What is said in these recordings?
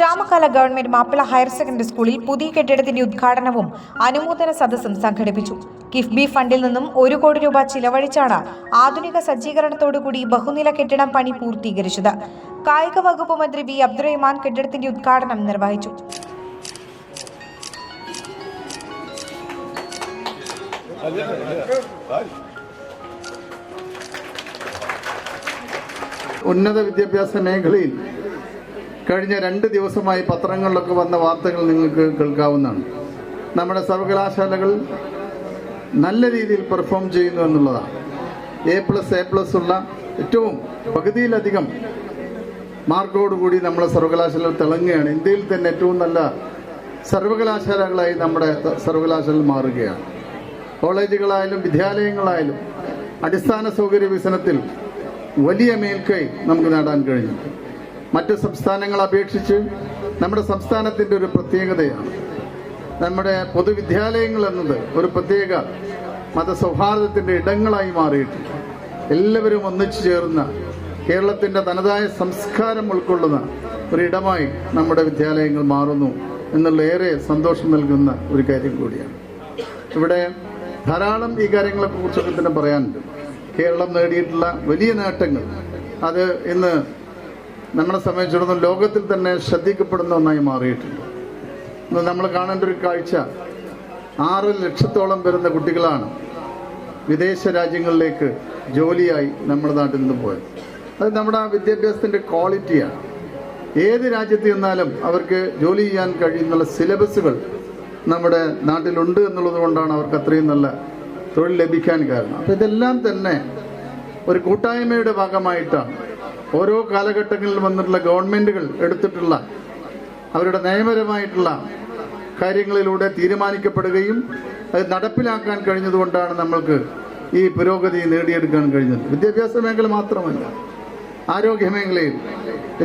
Chamakkala government Mappila higher secondary സ്കൂളിൽ പുതിയ കെട്ടിടത്തിന്റെ ഉദ്ഘാടനവും അനുമോദന സദസ്സും സംഘടിപ്പിച്ചു. കിഫ്ബി ഫണ്ടിൽ നിന്നും ഒരു കോടി രൂപ ചിലവഴിച്ചാണ് ആധുനിക സജ്ജീകരണത്തോടുകൂടി ബഹുനില കെട്ടിടം പണി പൂർത്തീകരിച്ചത്. കായിക വകുപ്പ് മന്ത്രി വി. അബ്ദുറഹ്മാൻ കെട്ടിടത്തിന്റെ ഉദ്ഘാടനം നിർവഹിച്ചു. ഉന്നത വിദ്യാഭ്യാസ മേഖലയിൽ കഴിഞ്ഞ രണ്ട് ദിവസമായി പത്രങ്ങളിലൊക്കെ വന്ന വാർത്തകൾ നിങ്ങൾക്ക് കേൾക്കാവുന്നതാണ്. നമ്മുടെ സർവകലാശാലകൾ നല്ല രീതിയിൽ പെർഫോം ചെയ്യുന്നു എന്നുള്ളതാണ്. എ പ്ലസ് എ പ്ലസ് ഉള്ള ഏറ്റവും പകുതിയിലധികം മാർക്കോടുകൂടി നമ്മുടെ സർവകലാശാല തിളങ്ങുകയാണ്. ഇന്ത്യയിൽ തന്നെ ഏറ്റവും നല്ല സർവകലാശാലകളായി നമ്മുടെ സർവകലാശാല മാറുകയാണ്. കോളേജുകളായാലും വിദ്യാലയങ്ങളായാലും അടിസ്ഥാന സൗകര്യ വികസനത്തിൽ വലിയ മേൽക്കൈ നമുക്ക് നേടാൻ കഴിഞ്ഞു. മറ്റ് സംസ്ഥാനങ്ങളെ അപേക്ഷിച്ച് നമ്മുടെ സംസ്ഥാനത്തിന്റെ ഒരു പ്രത്യേകതയാണ്. നമ്മുടെ പൊതുവിദ്യാലയങ്ങൾ എന്നത് ഒരു പ്രത്യേക മതസൗഹാർദ്ദത്തിന്റെ ഇടങ്ങളായി മാറിയിട്ടുണ്ട്. എല്ലാവരും ഒന്നിച്ചു ചേർന്ന കേരളത്തിന്റെ തനതായ സംസ്കാരം ഉൾക്കൊള്ളുന്ന ഒരിടമായി നമ്മുടെ വിദ്യാലയങ്ങൾ മാറുന്നു എന്നുള്ള ഏറെ സന്തോഷം നൽകുന്ന ഒരു കാര്യം കൂടിയാണ്. ഇവിടെ ധാരാളം ഈ കാര്യങ്ങളെ കുറിച്ചൊക്കെ തന്നെ പറയാനുണ്ട്. കേരളം നേടിയിട്ടുള്ള വലിയ നേട്ടങ്ങൾ. അത് ഇന്ന് നമ്മളെ സംബന്ധിച്ചിടത്തോളം ലോകത്തിൽ തന്നെ ശ്രദ്ധിക്കപ്പെടുന്ന ഒന്നായി മാറിയിട്ടുണ്ട്. ഇന്ന് നമ്മൾ കാണേണ്ട ഒരു കാഴ്ച ആറ് ലക്ഷത്തോളം വരുന്ന കുട്ടികളാണ് വിദേശ രാജ്യങ്ങളിലേക്ക് ജോലിയായി നമ്മുടെ നാട്ടിൽ നിന്ന് പോയത്. അത് നമ്മുടെ ആ വിദ്യാഭ്യാസത്തിന്റെ ക്വാളിറ്റിയാണ്. ഏത് രാജ്യത്ത് ചെന്നാലും അവർക്ക് ജോലി ചെയ്യാൻ കഴിയുന്നുള്ള സിലബസുകൾ നമ്മുടെ നാട്ടിലുണ്ട് എന്നുള്ളത് കൊണ്ടാണ് അവർക്ക് അത്രയും നല്ല തൊഴിൽ ലഭിക്കാൻ കാരണം. അപ്പം ഇതെല്ലാം തന്നെ ഒരു കൂട്ടായ്മയുടെ ഭാഗമായിട്ടാണ് ഓരോ കാലഘട്ടങ്ങളിൽ വന്നിട്ടുള്ള ഗവൺമെന്റുകൾ എടുത്തിട്ടുള്ള അവരുടെ നയപരമായിട്ടുള്ള കാര്യങ്ങളിലൂടെ തീരുമാനിക്കപ്പെടുകയും അത് നടപ്പിലാക്കാൻ കഴിഞ്ഞതുകൊണ്ടാണ് നമ്മൾക്ക് ഈ പുരോഗതി നേടിയെടുക്കാൻ കഴിഞ്ഞത്. വിദ്യാഭ്യാസ മേഖല മാത്രമല്ല ആരോഗ്യ മേഖലയിൽ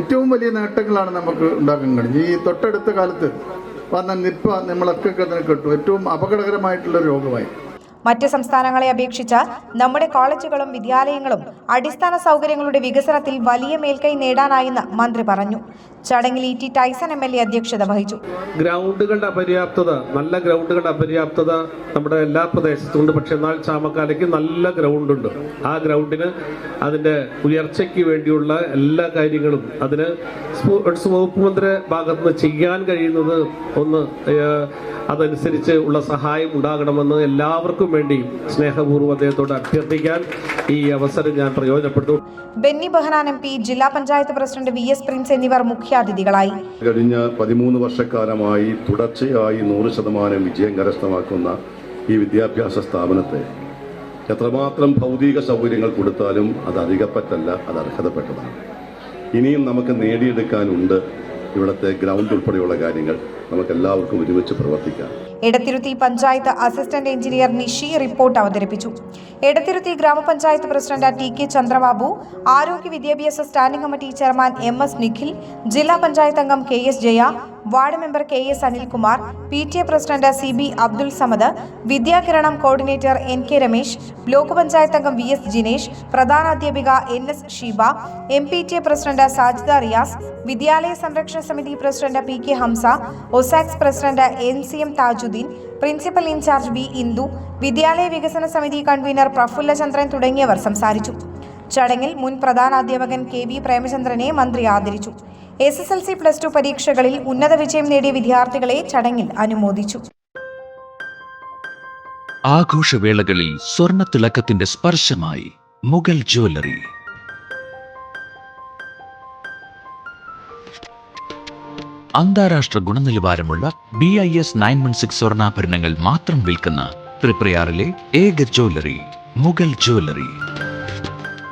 ഏറ്റവും വലിയ നേട്ടങ്ങളാണ് നമുക്ക് ഉണ്ടാക്കാൻ കഴിഞ്ഞത്. ഈ തൊട്ടടുത്ത കാലത്ത് വന്ന നിപ്പ നമ്മളൊക്കെ തന്നെ കേട്ടു. ഏറ്റവും അപകടകരമായിട്ടുള്ള രോഗമായി. മറ്റ് സംസ്ഥാനങ്ങളെ അപേക്ഷിച്ച് നമ്മുടെ കോളേജുകളും വിദ്യാലയങ്ങളും അടിസ്ഥാന സൗകര്യങ്ങളുടെ വികസനത്തിൽ വലിയ മേൽക്കൈ നേടാനായെന്ന് മന്ത്രി പറഞ്ഞു. ചടങ്ങിൽ E T Tyson M L A അധ്യക്ഷത വഹിച്ചു. ഗ്രൗണ്ടുകളുടെ അപര്യാപ്തത നല്ല ഗ്രൗണ്ടുകളുടെ അപര്യാപ്തത നമ്മുടെ എല്ലാ പ്രദേശത്തും ഉണ്ട് പക്ഷെ എന്നാൽ ചാമക്കാലയ്ക്ക് നല്ല ഗ്രൗണ്ട് ഉണ്ട് ആ ഗ്രൗണ്ടിന് അതിന്റെ ഉയർച്ചയ്ക്ക് വേണ്ടിയുള്ള എല്ലാ കാര്യങ്ങളും അതിന് സ്പോർട്സ് വകുപ്പ് മന്ത്രി ഭാഗത്ത് നിന്ന് ചെയ്യാൻ കഴിയുന്നത് ഒന്ന് അതനുസരിച്ച് ഉള്ള സഹായം ഉണ്ടാകണമെന്ന് എല്ലാവർക്കും വേണ്ടി സ്നേഹപൂർവം അദ്ദേഹത്തോട് അഭ്യർത്ഥിക്കാൻ ഈ അവസരം ഞാൻ പ്രയോജനപ്പെട്ടു ബെന്നി ബെഹനാൻ എം പി ജില്ലാ panchayat president V S Prince എന്നിവർ മുഖ്യാതിഥികളായി. കഴിഞ്ഞ പതിമൂന്ന് വർഷക്കാലമായി തുടർച്ചയായി നൂറ് ശതമാനം വിജയം കരസ്ഥമാക്കുന്ന ഈ വിദ്യാഭ്യാസ സ്ഥാപനത്തെ എത്രമാത്രം ഭൗതിക സൗകര്യങ്ങൾ കൊടുത്താലും അത് അധികപ്പറ്റല്ല അത് അർഹതപ്പെട്ടതാണ്. ഇനിയും നമുക്ക് നേടിയെടുക്കാനുണ്ട് ഇവിടുത്തെ ഗ്രൗണ്ട് ഉൾപ്പെടെയുള്ള കാര്യങ്ങൾ നമുക്ക് എല്ലാവർക്കും ഒരുമിച്ച് പ്രവർത്തിക്കാം. Edathiruthy panchayat assistant engineer Nishi report അവതരിപ്പിച്ചു. എടത്തിരുത്തി ഗ്രാമപഞ്ചായത്ത് പ്രസിഡന്റ് ടി കെ ചന്ദ്രബാബു ആരോഗ്യ വിദ്യാഭ്യാസ standing committee chairman M S Nikhil ജില്ലാ പഞ്ചായത്ത് അംഗം K S Jaya ward member K S Anilkumar P T A president C B Abdul Samad Vidyakiranam coordinator N K Ramesh block panchayat അംഗം V S Jinesh പ്രധാനാധ്യാപിക N S Sheeba M P T A president Sajida Riyas വിദ്യാലയ സംരക്ഷണ സമിതി president P K Hamza ഒസാക്സ് president N C M Thajudheen principal in charge V Indu വിദ്യാലയ വികസന സമിതി convener പ്രഫുല്ല ചന്ദ്രൻ തുടങ്ങിയവർ സംസാരിച്ചു. ചടങ്ങിൽ മുൻ പ്രധാനാധ്യാപകൻ കെ വി പ്രേമചന്ദ്രനെ മന്ത്രി ആദരിച്ചു. S S L C plus two പരീക്ഷകളിൽ ഉന്നത വിജയം നേടിയ വിദ്യാർത്ഥികളെ ചടങ്ങിൽ അനുമോദിച്ചു. ആഘോഷവേളകളിൽ സ്വർണത്തിളക്കത്തിന്റെ സ്പർശമായി മുഗൾ ജ്വല്ലറി. അന്താരാഷ്ട്ര ഗുണനിലവാരമുള്ള B I S nine one six സ്വർണാഭരണങ്ങൾ മാത്രം വിൽക്കുന്ന ത്രിപ്രയാറിലെ ഏക ജ്വല്ലറി മുഗൾ ജ്വല്ലറി.